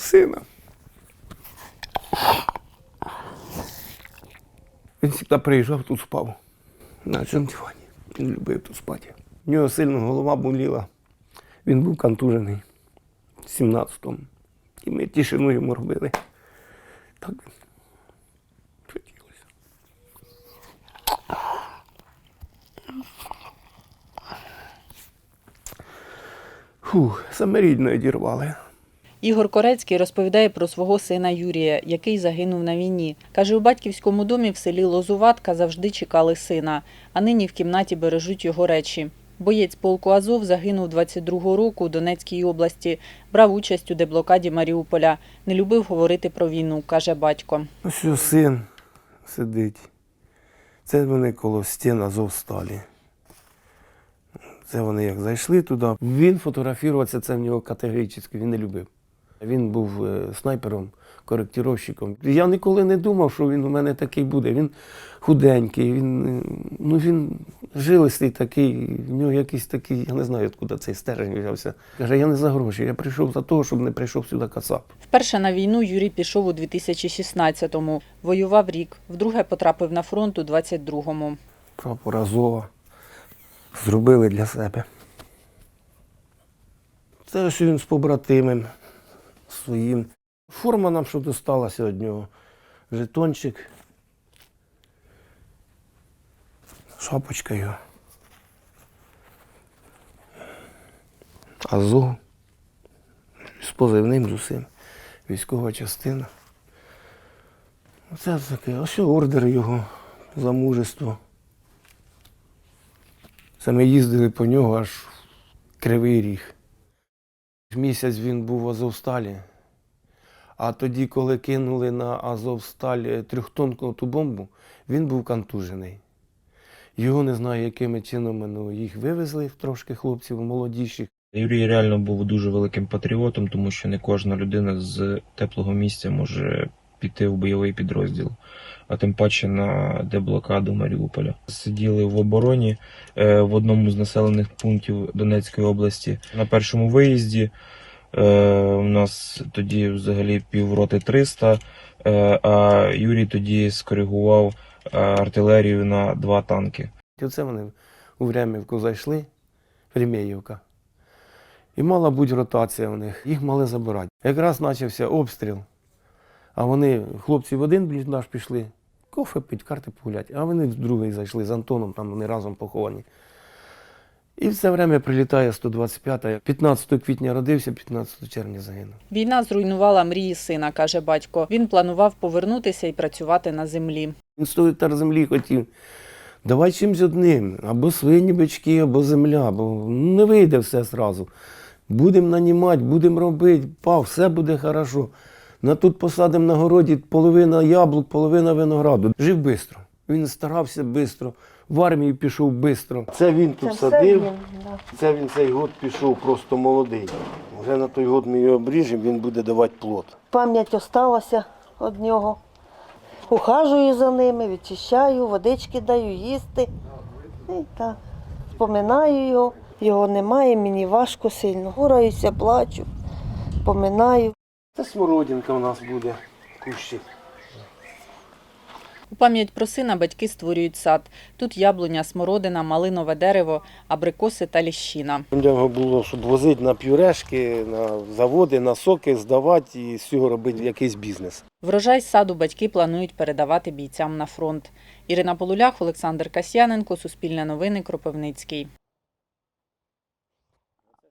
сина. Він завжди приїжджав, тут спав. На цьому дивані. Він любив тут спати. У нього сильно голова боліла. Він був контужений в 17-му. І ми тишину йому робили. Так хотілося. Фух, саме рідно одірвали. Ігор Корецький розповідає про свого сина Юрія, який загинув на війні. Каже, у батьківському домі в селі Лозуватка завжди чекали сина, а нині в кімнаті бережуть його речі. Боєць полку Азов загинув 22-го року у Донецькій області, брав участь у деблокаді Маріуполя. Не любив говорити про війну, каже батько. Його син сидить. Це вони коло стін Азовсталі. Це вони як зайшли туди. Він фотографуватися, це в нього категорично, він не любив. Він був е, снайпером, коректировщиком. Я ніколи не думав, що він у мене такий буде. Він худенький, він, е, ну, він жилистий такий, в нього якийсь такий, я не знаю, откуда цей стержень взявся. Каже, я не за гроші, я прийшов за того, щоб не прийшов сюди кацап. Вперше на війну Юрій пішов у 2016-му. Воював рік. Вдруге потрапив на фронт у 22-му. Прапор Азова зробили для себе. Це ось він з побратимем своїм. Форма нам що досталася від нього. Жетончик. Шапочка його. Азов. З позивним з усім. Військова частина. Оце таке. Ось ордер його за мужество. Це ми їздили по нього аж Кривий Ріг. Місяць він був в Азовсталі. А тоді, коли кинули на Азовсталь трьохтонку ту бомбу, він був контужений. Його не знаю, якими чинами ну, їх вивезли трошки хлопців молодіших. Юрій реально був дуже великим патріотом, тому що не кожна людина з теплого місця може піти в бойовий підрозділ, а тим паче на деблокаду Маріуполя. Сиділи в обороні е, в одному з населених пунктів Донецької області. На першому виїзді е, у нас тоді взагалі півроти 300, е, а Юрій тоді скоригував артилерію на два танки. Оце вони у Времівку зайшли, Времєївка. І мала бути ротація у них, їх мали забирати. Якраз почався обстріл. А вони, хлопці в один бліндаж пішли, кофе пить, карти погуляти, а вони в другий зайшли з Антоном, там вони разом поховані. І в це время прилітає 125-та. 15 квітня родився, 15 червня загинув. Війна зруйнувала мрії сина, каже батько. Він планував повернутися і працювати на землі. Він 100 гектар землі хотів. Давай чимось одним, або свині бички, або земля, бо не вийде все зразу. Будемо нанімати, будемо робити, па, все буде хорошо. На тут посадимо на городі половина яблук, половина винограду. Жив швидко. Він старався швидко. В армію пішов швидко. Це він тут садив. Це він цей год пішов просто молодий. Вже на той год ми його обріжемо, він буде давати плод. Пам'ять осталася від нього. Ухажую за ними, відчищаю, водички даю їсти. І так, споминаю його. Його немає, мені важко сильно. Гораюся, плачу, поминаю. Це смородинка у нас буде, кущик. У пам'ять про сина батьки створюють сад. Тут яблуня, смородина, малинове дерево, абрикоси та ліщина. У було, щоб возити на пюрешки, на заводи, на соки, здавати і з цього робити якийсь бізнес. Врожай з саду батьки планують передавати бійцям на фронт. Ірина Полулях, Олександр Касьяненко, Суспільне новини, Кропивницький.